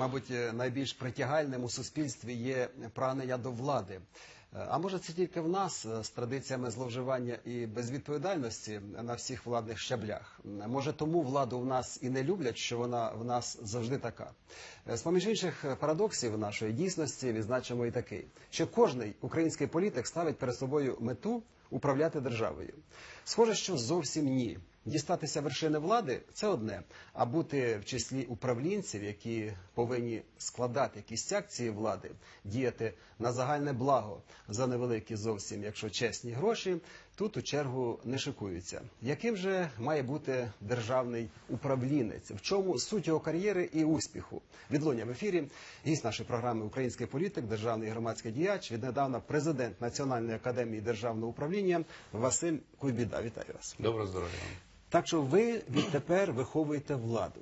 мабуть, е, найбільш притягальним у суспільстві є прагнення до влади. Е, А може це тільки в нас е, з традиціями зловживання і безвідповідальності на всіх владних щаблях? Може тому владу в нас і не люблять, що вона в нас завжди така. З поміж інших парадоксів нашої дійсності відзначимо і такий, що кожний український політик ставить перед собою мету управляти державою. Схоже, що зовсім ні. Дістатися вершини влади це одне, а бути в числі управлінців, які повинні складати кістяк цієї влади, діяти на загальне благо за невеликі зовсім, якщо чесні гроші, тут у чергу не шикуються. Яким же має бути державний управлінець? В чому суть його кар'єри і успіху? Відлуння в ефірі. Гість нашої програми Український політик, державний громадський діяч, віднедавна президент Національної академії державного управління Василь Куйбіда. Вітаю вас. Доброго здоров'я. Так що ви відтепер виховуєте владу.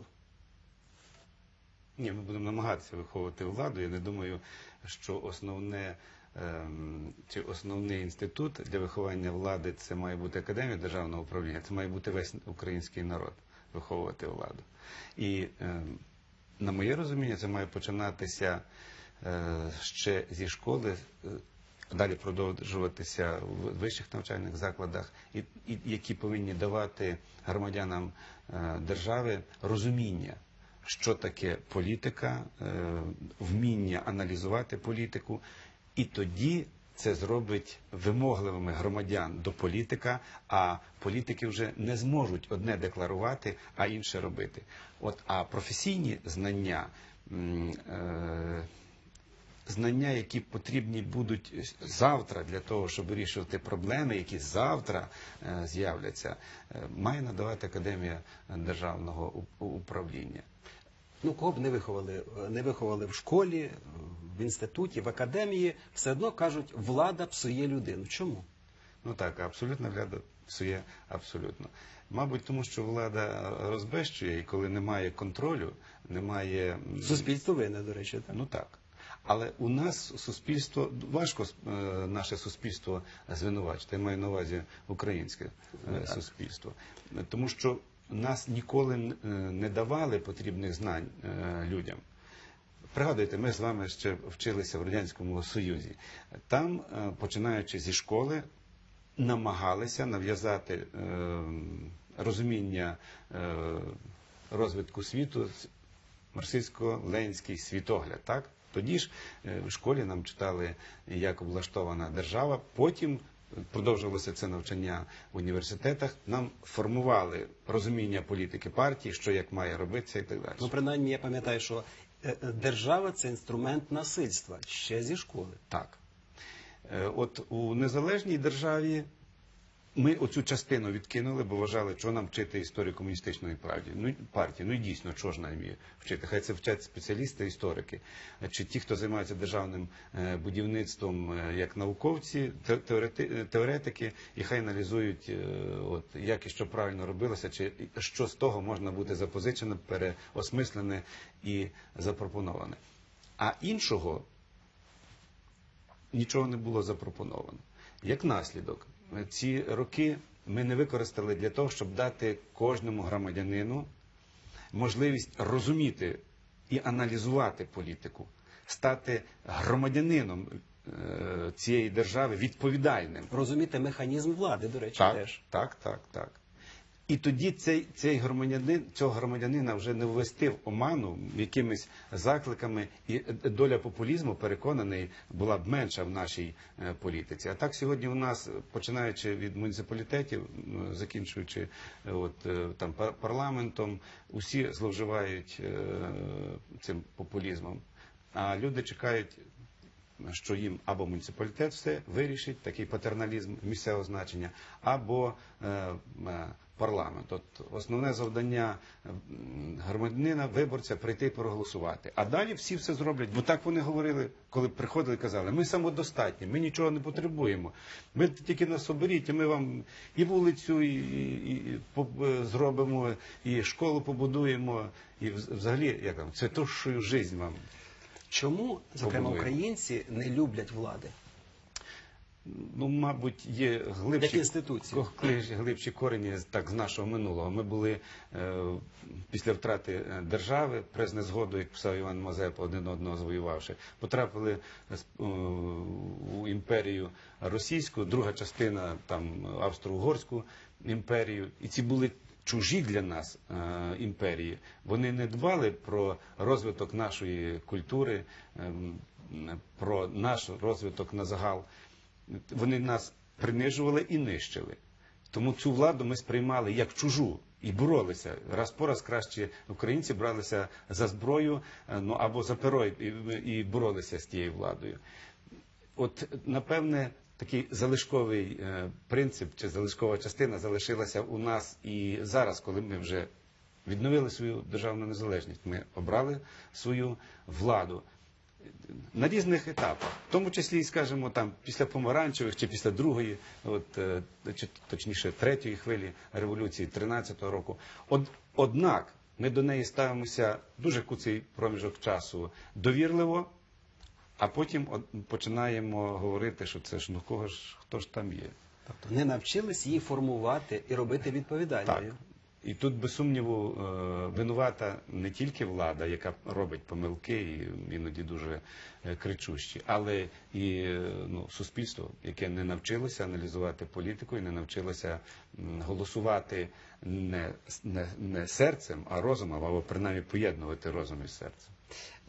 Ні, ми будемо намагатися виховувати владу. Я не думаю, що основне ем, чи основний інститут для виховання влади це має бути академія державного управління. Це має бути весь український народ виховувати владу. І ем, на моє розуміння, це має починатися е, ще зі школи. Далі продовжуватися в вищих навчальних закладах, і, і які повинні давати громадянам е, держави розуміння, що таке політика, е, вміння аналізувати політику, і тоді це зробить вимогливими громадян до політика, а політики вже не зможуть одне декларувати, а інше робити. От а професійні знання. е, знання, які потрібні будуть завтра для того, щоб вирішувати проблеми, які завтра е, з'являться, е, має надавати Академія державного управління. Ну, кого б не виховали, не виховали в школі, в інституті, в академії, все одно кажуть, влада псує людину. Чому? Ну так, абсолютно влада псує абсолютно. Мабуть, тому що влада розбещує, і коли немає контролю, немає Суспільство винне, до речі, так. Ну так. Але у нас суспільство важко е, наше суспільство звинувачити. Я маю на увазі українське е, суспільство, тому що нас ніколи е, не давали потрібних знань е, людям. Пригадуйте, ми з вами ще вчилися в радянському союзі. Там, е, починаючи зі школи, намагалися нав'язати е, розуміння е, розвитку світу марксистсько-ленінський світогляд. Так? Тоді ж е, в школі нам читали, як облаштована держава. Потім продовжувалося це навчання в університетах. Нам формували розуміння політики партії, що як має робитися і так далі. Ну, принаймні, я пам'ятаю, що е, е, держава це інструмент насильства ще зі школи. Так. От у незалежній державі ми оцю частину відкинули, бо вважали, що нам вчити історію комуністичної партії. Ну, партії. Ну і дійсно, чого ж нам її вчити? Хай це вчать спеціалісти, історики, чи ті, хто займаються державним е, будівництвом е, як науковці, те- теорети- теоретики, і хай аналізують, е, от, як і що правильно робилося, чи що з того можна бути запозичено, переосмислене і запропоноване. А іншого нічого не було запропоновано. Як наслідок, ці роки ми не використали для того, щоб дати кожному громадянину можливість розуміти і аналізувати політику, стати громадянином е, цієї держави відповідальним. Розуміти механізм влади, до речі, Так, теж. так, так, так. І тоді цей, цей громадянин, цього громадянина вже не ввести в оману якимись закликами, і е, доля популізму, переконаний, була б менша в нашій е, політиці. А так сьогодні у нас, починаючи від муніципалітетів, закінчуючи е, от, е, там, парламентом, усі зловживають е, цим популізмом. А люди чекають що їм або муніципалітет все вирішить, такий патерналізм місцевого значення, або е, е, парламент. От основне завдання громадянина, виборця прийти проголосувати. А далі всі все зроблять, бо так вони говорили, коли приходили казали, ми самодостатні, ми нічого не потребуємо. Ви тільки нас оберіть, і ми вам і вулицю, і, і, і е, зробимо, і школу побудуємо, і взагалі як там, цвітущу життя вам. Чому, зокрема, Побудуємо. українці не люблять влади? Ну, мабуть, є глибші Як інституції. глибші, глибші корені так, з нашого минулого. Ми були е, після втрати е, держави, през незгоду, як писав Іван Мазепа, один одного звоювавши, потрапили е, е, у імперію російську, друга частина там австро-угорську імперію. І ці були чужі для нас е, імперії. Вони не дбали про розвиток нашої культури, ем, про наш розвиток на загал. Вони нас принижували і нищили. Тому цю владу ми сприймали як чужу і боролися. Раз по раз краще українці бралися за зброю е, ну, або за перо і, і боролися з тією владою. От, напевне, такий залишковий е, принцип чи залишкова частина залишилася у нас і зараз, коли ми вже відновили свою державну незалежність. Ми обрали свою владу на різних етапах, в тому числі, скажімо, там після помаранчевих чи після другої, от е, чи точніше третьої хвилі революції 13-го року. Од, однак ми до неї ставимося дуже куций проміжок часу довірливо, а потім от, починаємо говорити, що це ж ну кого ж хто ж там є. Тобто не навчились її формувати і робити відповідальною. Так. І тут, без сумніву, е, винувата не тільки влада, яка робить помилки і іноді дуже е, кричущі, але і е, ну, суспільство, яке не навчилося аналізувати політику і не навчилося голосувати не, не, не серцем, а розумом, або принаймні поєднувати розум із серцем.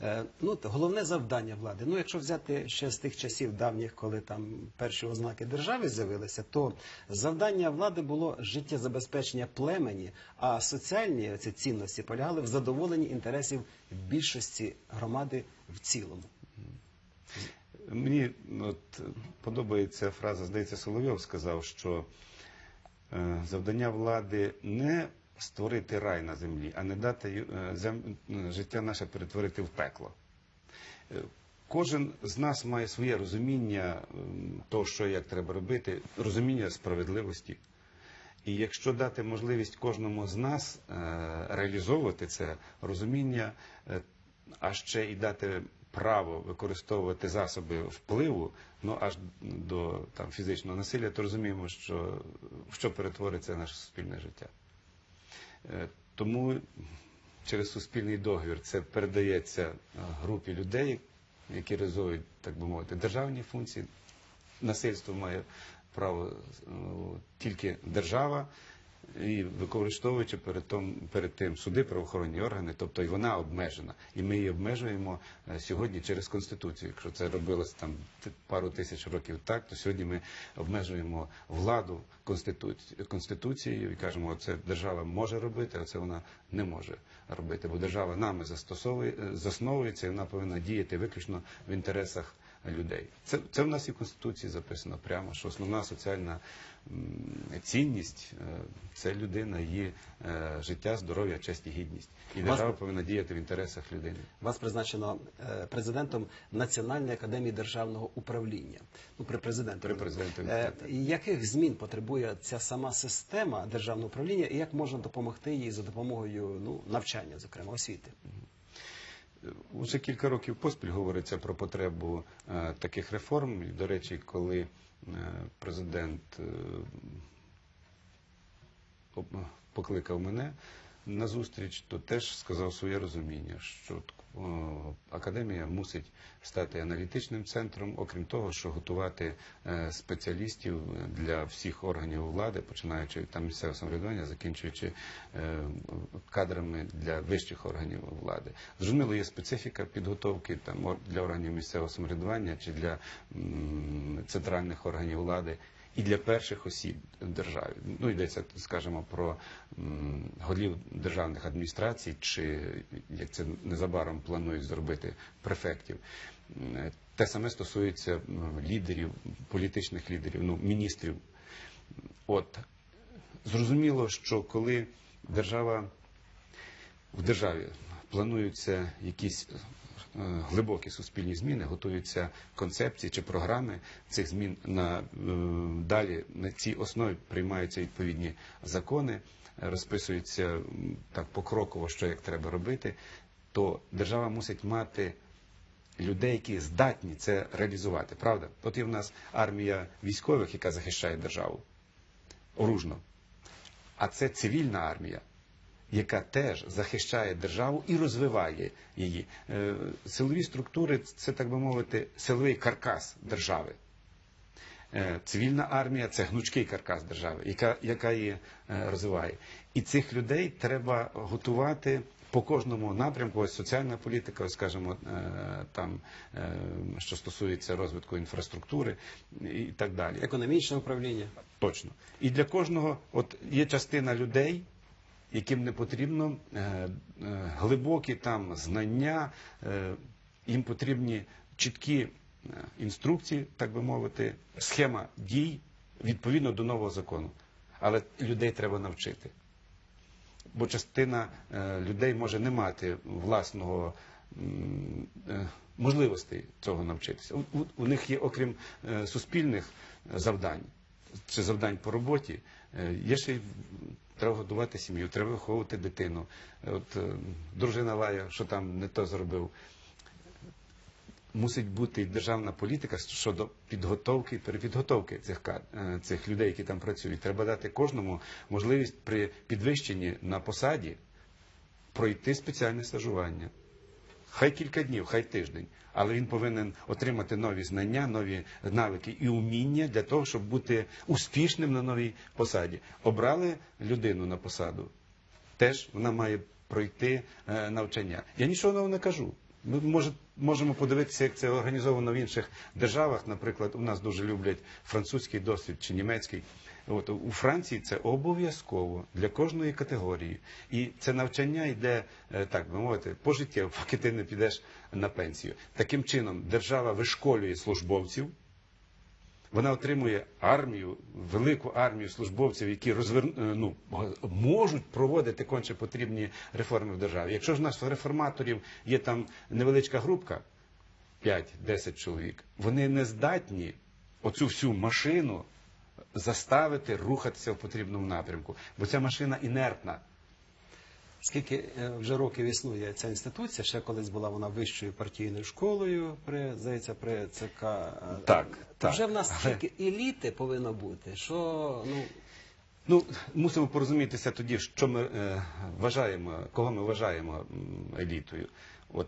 Е, Ну, головне завдання влади. Ну, якщо взяти ще з тих часів давніх, коли там перші ознаки держави з'явилися, то завдання влади було життєзабезпечення племені, а соціальні ці цінності полягали в задоволенні інтересів більшості громади в цілому. Мені от, подобається фраза, здається, Соловйов сказав, що е, завдання влади не створити рай на землі, а не дати е, е, життя наше перетворити в пекло. Е, Кожен з нас має своє розуміння того, що як треба робити, розуміння справедливості. І якщо дати можливість кожному з нас реалізовувати це розуміння, а ще і дати право використовувати засоби впливу, ну аж до там фізичного насилля, то розуміємо, що що перетвориться наше суспільне життя. Е, Тому через суспільний договір це передається е, групі людей, які реалізують, так би мовити, державні функції. Насильство має право е, тільки держава, і використовуючи перед тим, перед тим суди, правоохоронні органи, тобто і вона обмежена. І ми її обмежуємо е, сьогодні через Конституцію. Якщо це робилось там пару тисяч років так, то сьогодні ми обмежуємо владу Конституці- Конституцією і кажемо, це держава може робити, а це вона не може робити. Бо держава нами застосовує, е, засновується і вона повинна діяти виключно в інтересах людей. Це, це в нас і в Конституції записано прямо, що основна соціальна цінність е, це людина, її е, життя, здоров'я, честь і гідність. І Вас- держава повинна діяти в інтересах людини. Вас призначено е, президентом Національної академії державного управління. Ну, при президенті. При президентові, Е, так, так. і Яких змін потребує ця сама система державного управління, і як можна допомогти їй за допомогою ну, навчання, зокрема освіти? Уже кілька років поспіль говориться про потребу е, таких реформ. До речі, коли е, президент е, покликав мене на зустріч, то теж сказав своє розуміння, що академія мусить стати аналітичним центром, окрім того, що готувати е, спеціалістів для всіх органів влади, починаючи там місцевого самоврядування, закінчуючи е, кадрами для вищих органів влади. Зрозуміло, є специфіка підготовки там для органів місцевого самоврядування чи для центральних органів влади. І для перших осіб в державі. Ну, йдеться, скажімо, про голів державних адміністрацій, чи як це незабаром планують зробити префектів. Те саме стосується лідерів, політичних лідерів, ну, міністрів. От зрозуміло, що коли держава в державі плануються якісь глибокі суспільні зміни, готуються концепції чи програми цих змін на е, далі на цій основі приймаються відповідні закони, розписуються так покроково, що як треба робити, то держава мусить мати людей, які здатні це реалізувати. Правда? От є в нас армія військових, яка захищає державу оружно. А це цивільна армія, яка теж захищає державу і розвиває її. Е, Силові структури це, так би мовити, силовий каркас держави. Е, Цивільна армія це гнучкий каркас держави, яка, яка її е, розвиває. І цих людей треба готувати по кожному напрямку. Ось соціальна політика, ось скажімо, там, що стосується розвитку інфраструктури і так далі. Економічне управління. Точно. І для кожного, от є частина людей, яким не потрібно е, е, глибокі там знання, е, їм потрібні чіткі інструкції, так би мовити, схема дій відповідно до нового закону. Але людей треба навчити. Бо частина людей може не мати власного м, можливостей цього навчитися. У, них є, окрім суспільних завдань чи завдань по роботі, є ще й треба годувати сім'ю, треба виховувати дитину. От е, дружина лає, що там не то зробив. Мусить бути державна політика щодо підготовки і перепідготовки цих е, цих людей, які там працюють. Треба дати кожному можливість при підвищенні на посаді пройти спеціальне стажування. Хай кілька днів, хай тиждень, але він повинен отримати нові знання, нові навики і уміння для того, щоб бути успішним на новій посаді. Обрали людину на посаду, теж вона має пройти е, навчання. Я нічого нового не кажу. Ми може, можемо подивитися, як це організовано в інших державах. Наприклад, у нас дуже люблять французький досвід чи німецький. От у Франції це обов'язково для кожної категорії, і це навчання йде е, так би мовити пожиттєво, поки ти не підеш на пенсію. Таким чином, держава вишколює службовців. Вона отримує армію, велику армію службовців, які розвер... е, ну, можуть проводити конче потрібні реформи в державі. Якщо ж нас реформаторів є там невеличка групка, 5-10 чоловік, вони не здатні оцю всю машину заставити рухатися в потрібному напрямку, бо ця машина інертна. Скільки е, вже років існує ця інституція? Ще колись була вона вищою партійною школою при здається, при ЦК. е, Так, так. вже в нас Але- тільки еліти повинно бути. Що ну Ну, мусимо порозумітися тоді, що ми е, вважаємо, кого ми вважаємо елітою. От,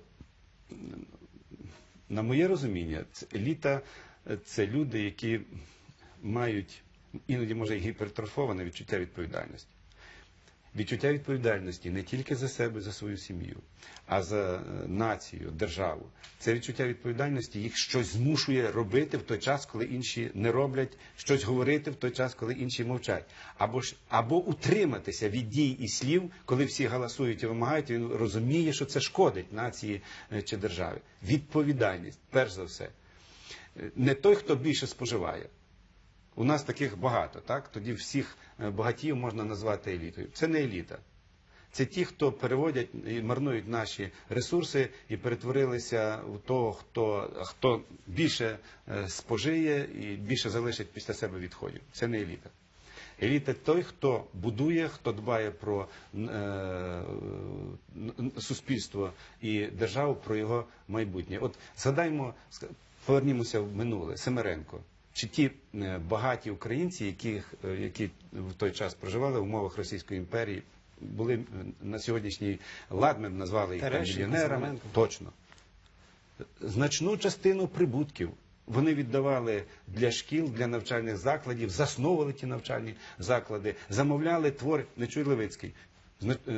на моє розуміння, еліта е, це люди, які мають іноді може гіпертрофоване відчуття відповідальності. Відчуття відповідальності не тільки за себе, за свою сім'ю, а за е, націю, державу. Це відчуття відповідальності їх щось змушує робити в той час, коли інші не роблять, щось говорити в той час, коли інші мовчать. Або ж або утриматися від дій і слів, коли всі галасують і вимагають. Він розуміє, що це шкодить нації е, чи державі. Відповідальність, перш за все, Е, не той, хто більше споживає. У нас таких багато, так? Тоді всіх е, багатіїв можна назвати елітою. Це не еліта. Це ті, хто переводять і марнують наші ресурси і перетворилися в того, хто, хто більше е, спожиє і більше залишить після себе відходів. Це не еліта. Еліта той, хто будує, хто дбає про е, суспільство і державу, про його майбутнє. От згадаймо, повернімося в минуле. Семеренко. Чи ті е, багаті українці, які, які в той час проживали в умовах Російської імперії, були е, на сьогоднішній лад, ми б назвали їх мільйонерами. Точно. Значну частину прибутків вони віддавали для шкіл, для навчальних закладів, засновували ті навчальні заклади, замовляли твори. Нечуй Левицький зна- е,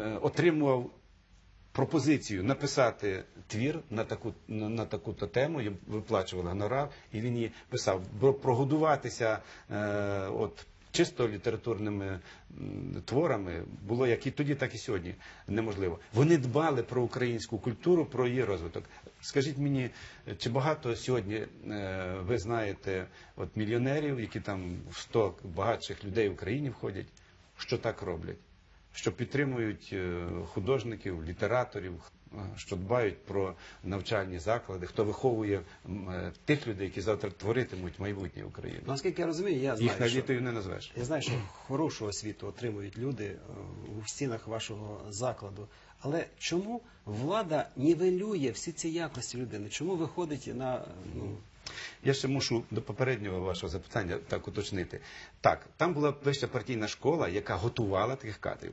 е, отримував пропозицію написати твір на таку на, на таку-то тему, їм виплачували гонорар, і він її писав. Прогодуватися е, от чисто літературними творами було як і тоді, так і сьогодні неможливо. Вони дбали про українську культуру, про її розвиток. Скажіть мені, чи багато сьогодні е, ви знаєте от мільйонерів, які там в 100 багатших людей в Україні входять, що так роблять? Що підтримують е, художників, літераторів, х- що дбають про навчальні заклади, хто виховує е, тих людей, які завтра творитимуть майбутнє України. Наскільки я розумію, я знаю, Їх що... не назвеш. Я знаю, що хорошу освіту отримують люди е, у стінах вашого закладу. Але чому влада нівелює всі ці якості людини? Чому виходить на е, ну, Я ще мушу до попереднього вашого запитання так уточнити. Так, там була вища партійна школа, яка готувала таких кадрів.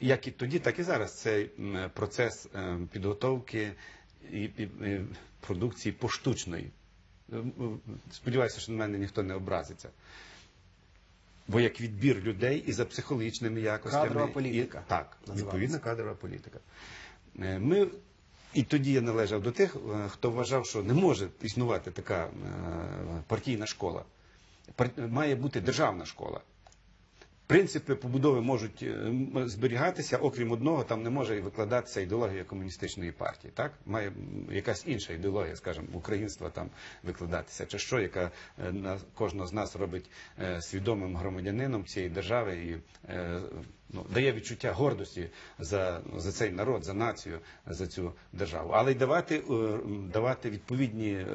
Як і тоді, так і зараз цей процес е, підготовки і, продукції поштучної. Е, Сподіваюся, що на мене ніхто не образиться. Бо як відбір людей і за психологічними якостями. Кадрова політика І, так, відповідна кадрова політика. Е, Ми і тоді я належав до тих, е, хто вважав, що не може існувати така е, партійна школа. Має бути державна школа. Принципи побудови можуть е, зберігатися, окрім одного, там не може викладатися ідеологія комуністичної партії. Так має якась інша ідеологія, скажімо, українства там викладатися, чи що, яка е, кожного з нас робить е, свідомим громадянином цієї держави і ну, дає відчуття гордості за, за цей народ, за націю, за цю державу. Але й давати, давати відповідні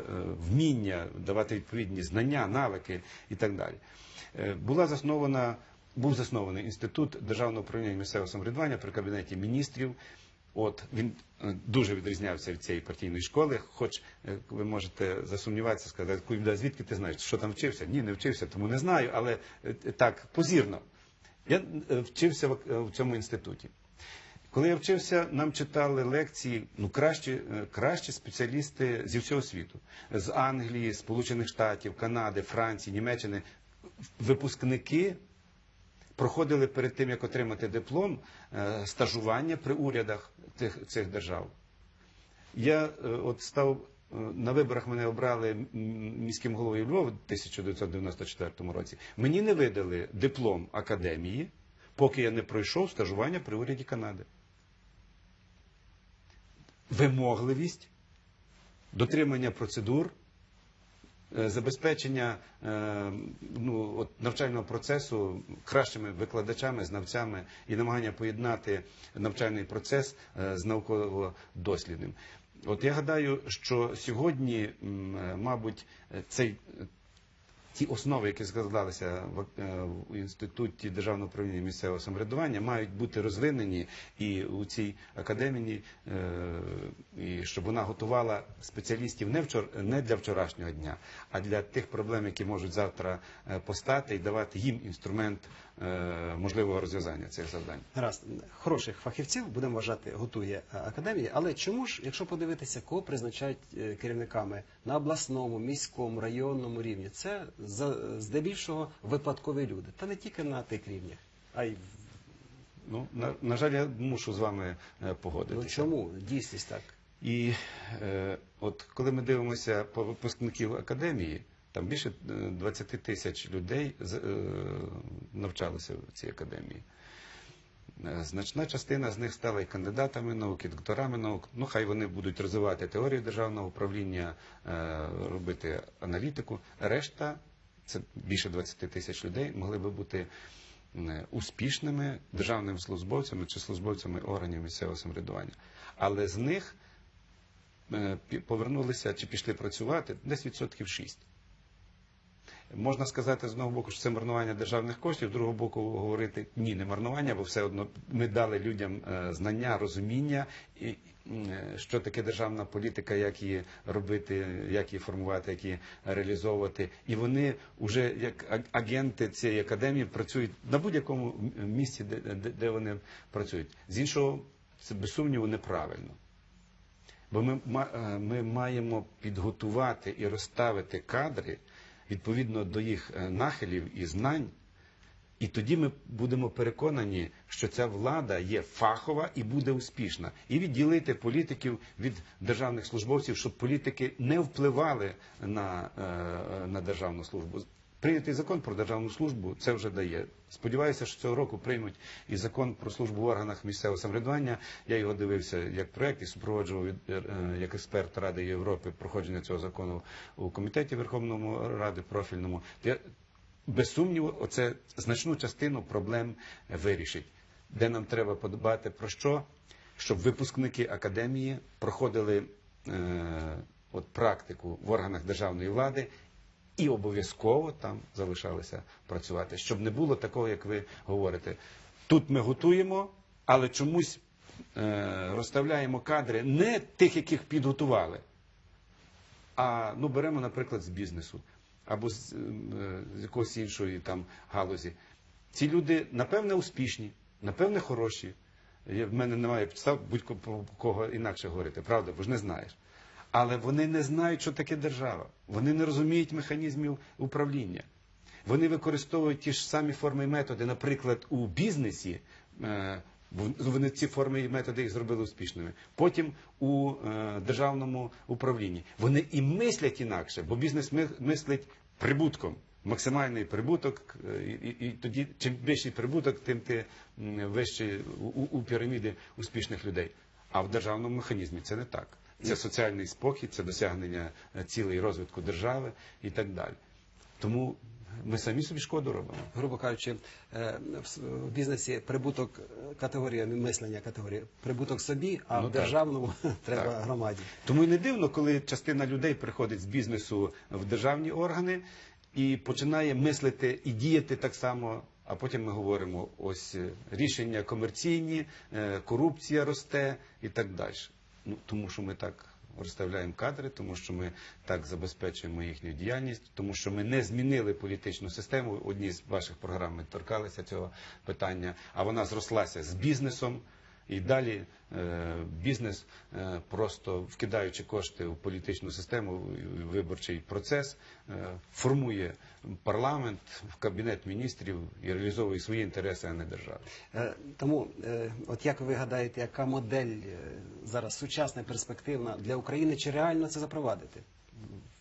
вміння, давати відповідні знання, навики і так далі. Була заснована був заснований інститут державного управління місцевого самоврядування при кабінеті міністрів. От він е, дуже відрізнявся від цієї партійної школи. Хоч е, ви можете засумніватися, сказати, «Куйбда, звідки ти знаєш, що там вчився? Ні, не вчився, тому не знаю, але е, так позірно. Я вчився в, цьому інституті. Коли я вчився, нам читали лекції ну, кращі, кращі спеціалісти зі всього світу: з Англії, Сполучених Штатів, Канади, Франції, Німеччини. Випускники проходили перед тим, як отримати диплом, е, стажування при урядах тих, цих держав. Я е, от став е, на виборах мене обрали міським головою Львова в 1994 році. Мені не видали диплом академії, поки я не пройшов стажування при уряді Канади. Вимогливість, дотримання процедур, забезпечення е, ну, от, навчального процесу кращими викладачами, знавцями і намагання поєднати навчальний процес е, з науково-дослідним. От я гадаю, що сьогодні, е, мабуть, е, цей ті основи, які складалися в, е, в інституті державного управління місцевого самоврядування, мають бути розвинені і у цій академії, е, і щоб вона готувала спеціалістів не вчор, не для вчорашнього дня, а для тих проблем, які можуть завтра е, постати, і давати їм інструмент можливого розв'язання цих завдань. Гаразд, хороших фахівців, будемо вважати, готує е, академія. Але чому ж, якщо подивитися, кого призначають е, керівниками на обласному, міському, районному рівні, це здебільшого випадкові люди, та не тільки на тих рівнях, а й Ну, на, на жаль, я мушу з вами е, ну, чому дійсність так? І е, от коли ми дивимося по випускників академії, там більше е, 20 тисяч людей е, в цій академії. Е, Значна частина з них стала і кандидатами наук, і докторами наук. Ну, хай вони будуть розвивати теорію державного управління, е, робити аналітику. Решта, це більше 20 тисяч людей, могли би бути е, успішними державними службовцями чи службовцями органів місцевого самоврядування. Але з них е, повернулися чи пішли працювати десь відсотків 6. Можна сказати з одного боку, що це марнування державних коштів, з другого боку говорити ні, не марнування, бо все одно ми дали людям е, знання, розуміння, і, е, що таке державна політика, як її робити, як її формувати, як її реалізовувати. І вони вже як агенти цієї академії працюють на будь-якому місці, де, де, вони працюють. З іншого, це без сумніву неправильно. Бо ми, е, ми маємо підготувати і розставити кадри відповідно до їх е, нахилів і знань. І тоді ми будемо переконані, що ця влада є фахова і буде успішна. І відділити політиків від державних службовців, щоб політики не впливали на, е, на державну службу. Прийнятий закон про державну службу це вже дає. Сподіваюся, що цього року приймуть і закон про службу в органах місцевого самоврядування. Я його дивився як проект і супроводжував від, е, як експерт Ради Європи проходження цього закону у комітеті Верховному Ради профільному. Без сумніву, оце значну частину проблем вирішить. Де нам треба подбати про що? щоб випускники академії проходили е, от практику в органах державної влади і обов'язково там залишалися працювати, щоб не було такого, як ви говорите. Тут ми готуємо, але чомусь е, розставляємо кадри не тих, яких підготували. А ну беремо, наприклад, з бізнесу або з, е, з якоїсь іншої там галузі. Ці люди, напевне, успішні, напевне, хороші. В мене немає підстав будь-кого кого інакше говорити, правда, бо ж не знаєш. Але вони не знають, що таке держава. Вони не розуміють механізмів управління. Вони використовують ті ж самі форми і методи, наприклад, у бізнесі. е, Вони ці форми і методи їх зробили успішними. Потім у е, державному управлінні. Вони і мислять інакше, бо бізнес ми- мислить прибутком. Максимальний прибуток, е, і, і, і тоді чим вищий прибуток, тим ти у, у- у піраміди успішних людей. А в державному механізмі це не так. Це соціальний спокій, це досягнення е, цілей розвитку держави і так далі. Тому ми самі собі шкоду робимо. грубо кажучи, е, в бізнесі прибуток е, категорія мислення категорії прибуток собі, а Ну, в так. державному треба Так. громаді. Тому і не дивно, коли частина людей приходить з бізнесу в державні органи і починає мислити і діяти так само. А потім ми говоримо: ось рішення комерційні, корупція росте і так далі. Ну тому що ми так розставляємо кадри, тому що ми так забезпечуємо їхню діяльність, тому що ми не змінили політичну систему. Одні з ваших програм ми торкалися цього питання, а вона зрослася з бізнесом. І далі е, бізнес, е, просто вкидаючи кошти в політичну систему, виборчий процес, е, формує парламент в кабінет міністрів і реалізовує свої інтереси, а не держави. Тому, от як ви гадаєте, яка модель зараз сучасна, перспективна для України, чи реально це запровадити?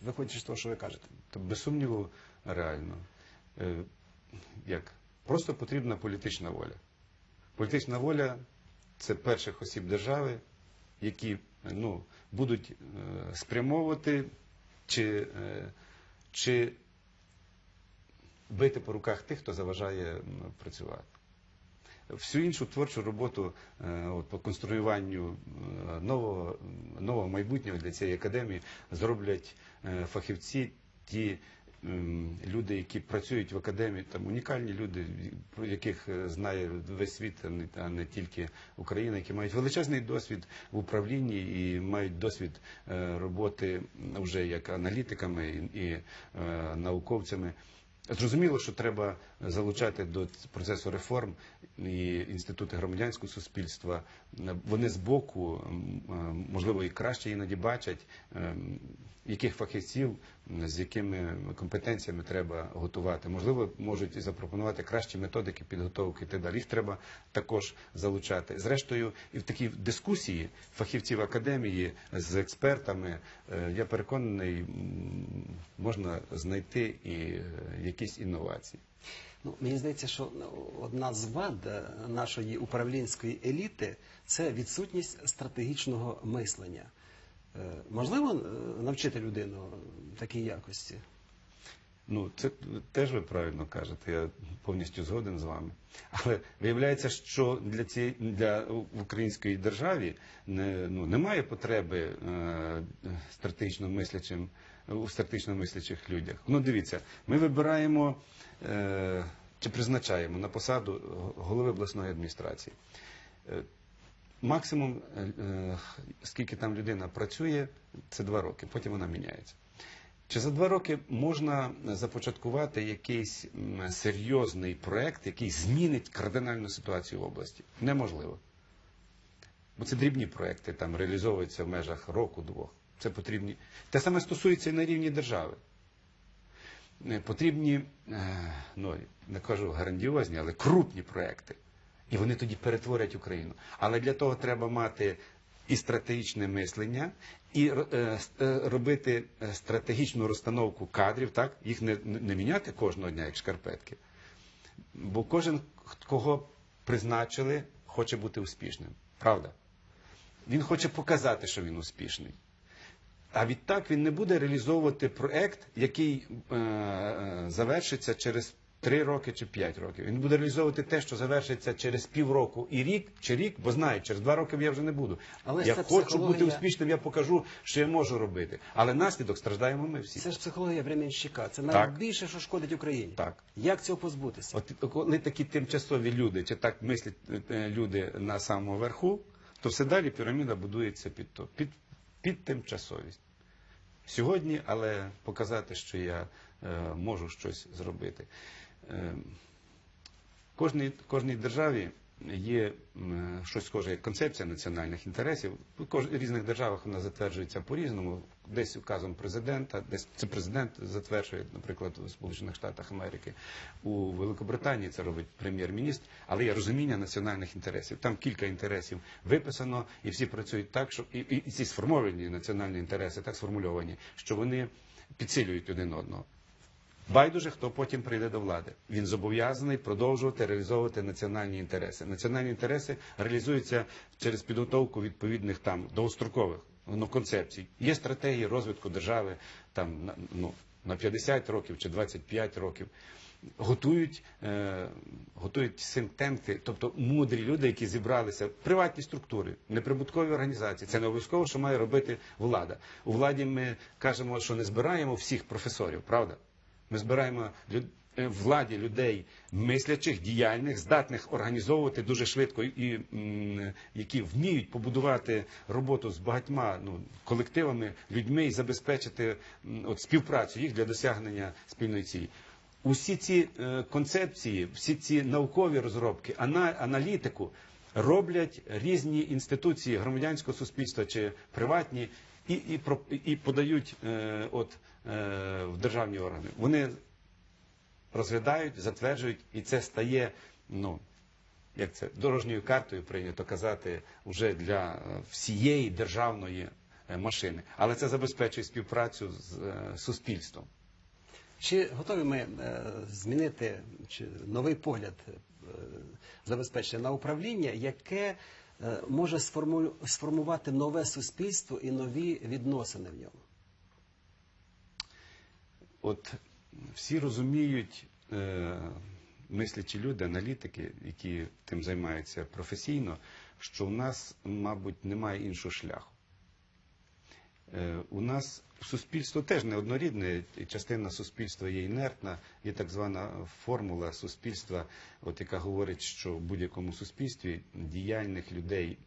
Виходячи з того, що ви кажете. То без сумніву реально. Як? Просто потрібна політична воля. Політична воля це перших осіб держави, які ну, будуть е, спрямовувати чи, е, чи бити по руках тих, хто заважає працювати. Всю іншу творчу роботу е, от, по конструюванню нового, нового майбутнього для цієї академії зроблять фахівці, ті люди, які працюють в академії, там унікальні люди, про яких е, знає весь світ, а не, тільки Україна, які мають величезний досвід в управлінні і мають досвід е, роботи вже як аналітиками і, і е, науковцями. Зрозуміло, що треба залучати до процесу реформ і інститути громадянського суспільства. Вони збоку, м, е, можливо, і краще іноді бачать, ем, яких фахівців з якими компетенціями треба готувати. Можливо, можуть запропонувати кращі методики підготовки і так далі. Їх треба також залучати. Зрештою, і в такій дискусії фахівців академії з експертами, е, я переконаний, можна знайти і е, якісь інновації. Ну, мені здається, що одна з вад нашої управлінської еліти це відсутність стратегічного мислення. Е, Можливо е, навчити людину такій якості? Ну, це теж ви правильно кажете, я повністю згоден з вами. Але виявляється, що для цієї для української державі не, ну, немає потреби е, стратегічно мислячим у стратегічно мислячих людях. Ну, дивіться, ми вибираємо е, чи призначаємо на посаду голови обласної адміністрації. Е, Максимум, е, е, скільки там людина працює, це два роки, потім вона міняється. Чи за два роки можна започаткувати якийсь серйозний проект, який змінить кардинальну ситуацію в області? Неможливо. Бо це дрібні проекти, там реалізовуються в межах року-двох. Це потрібні. Те саме стосується і на рівні держави. Потрібні, е, ну не кажу грандіозні, але крупні проекти. І вони тоді перетворять Україну. Але для того треба мати і стратегічне мислення, і е, е, робити стратегічну розстановку кадрів, так? їх не не міняти кожного дня, як шкарпетки. Бо кожен, кого призначили, хоче бути успішним. Правда? Він хоче показати, що він успішний. А відтак він не буде реалізовувати проект, який е, е, завершиться через три роки чи п'ять років. Він буде реалізовувати те, що завершиться через півроку і рік чи рік, бо знає, через два роки я вже не буду. Але я це хочу психологія- бути успішним, я покажу, що я можу робити. Але наслідок страждаємо ми всі. Це ж психологія временщика. Це найбільше, що шкодить Україні. Так. Як цього позбутися? От коли такі тимчасові люди, чи так мислять е, люди на самому верху, то все далі піраміда будується під то, під, під тимчасовість. Сьогодні, але показати, що я е, можу щось зробити. Е, кожній, кожній державі є щось схоже як концепція національних інтересів. Кож- різних державах вона затверджується по-різному. Десь указом президента, десь це президент затверджує, наприклад, у Сполучених Штатах Америки. У Великобританії це робить прем'єр-міністр, але є розуміння національних інтересів. Там кілька інтересів виписано, і всі працюють так, що і, і ці сформовані національні інтереси так сформульовані, що вони підсилюють один одного. Байдуже, хто потім прийде до влади. Він зобов'язаний продовжувати реалізовувати національні інтереси. Національні інтереси реалізуються через підготовку відповідних там довгострокових ну, концепцій. Є стратегії розвитку держави там на, ну, на 50 років чи 25 років. Готують, е, готують синтенти, тобто мудрі люди, які зібралися приватні структури, неприбуткові організації. Це не обов'язково, що має робити влада. У владі ми кажемо, що не збираємо всіх професорів, правда? Ми збираємо люд- е, владі людей мислячих, діяльних, здатних організовувати дуже швидко і які вміють побудувати роботу з багатьма ну, колективами, людьми і забезпечити от, співпрацю їх для досягнення спільної цілі. Усі ці е, концепції, всі ці наукові розробки, ана- аналітику роблять різні інституції громадянського суспільства чи приватні і, і, і подають е, от, в державні органи. Вони розглядають, затверджують, і це стає, ну, як це, дорожньою картою прийнято казати, вже для е, всієї державної е, машини. Але це забезпечує співпрацю з е, суспільством. Чи готові ми е, змінити чи новий погляд е, забезпечити на управління, яке е, може сформу- сформувати нове суспільство і нові відносини в ньому? От всі розуміють, е, мислячі люди, аналітики, які тим займаються професійно, що в нас, мабуть, немає іншого шляху. Е, у нас суспільство теж неоднорідне, частина суспільства є інертна, є так звана формула суспільства, от яка говорить, що в будь-якому суспільстві діяльних людей,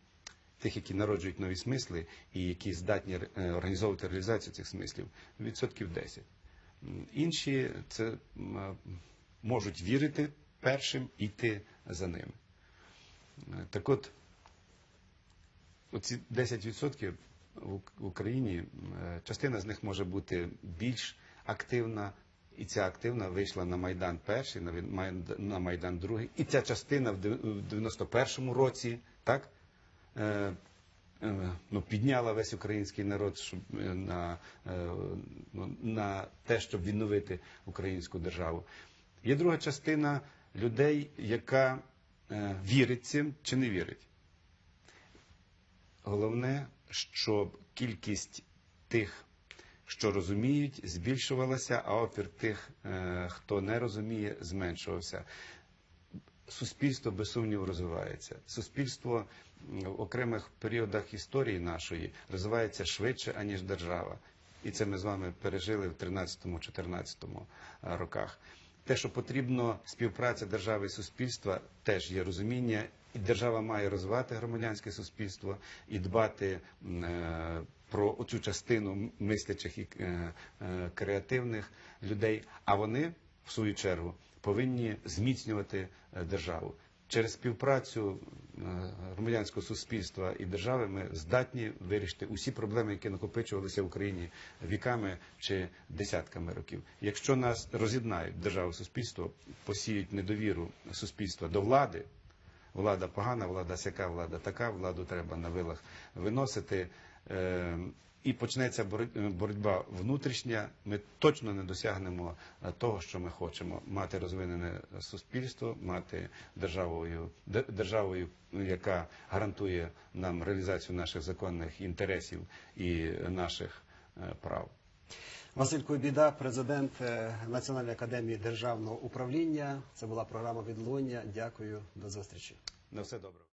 тих, які народжують нові смисли і які здатні е, організовувати реалізацію цих смислів, відсотків 10. Інші це е, можуть вірити першим і йти за ними. Е, Так от, оці 10% в Україні, е, частина з них може бути більш активна, і ця активна вийшла на Майдан перший, на Майдан другий, і ця частина в 91-му році, так? Е, ну, підняла весь український народ щоб, е, на, е, ну, на те, щоб відновити українську державу. Є друга частина людей, яка вірить цим чи не вірить. Головне, щоб кількість тих, що розуміють, збільшувалася, а опір тих, хто не розуміє, зменшувався. Суспільство без сумніву розвивається. Суспільство в окремих періодах історії нашої розвивається швидше, аніж держава. І це ми з вами пережили в 13-14 роках. Те, що потрібно співпраця держави і суспільства, теж є розуміння, і держава має розвивати громадянське суспільство і дбати е, про оцю частину мислячих і е, е, креативних людей. А вони, в свою чергу, повинні зміцнювати е, державу. Через співпрацю е, громадянського суспільства і держави ми здатні вирішити усі проблеми, які накопичувалися в Україні віками чи десятками років. Якщо нас роз'єднають держава суспільство, посіють недовіру суспільства до влади, влада погана, влада сяка, влада така, владу треба на вилах виносити. Е, І почнеться бори- боротьба внутрішня. Ми точно не досягнемо е, того, що ми хочемо: мати розвинене суспільство, мати державою, державою, яка гарантує нам реалізацію наших законних інтересів і наших е, прав. Василь Куйбіда, президент е, Національної академії державного управління. Це була програма відлуння. Дякую, до зустрічі. На все добре.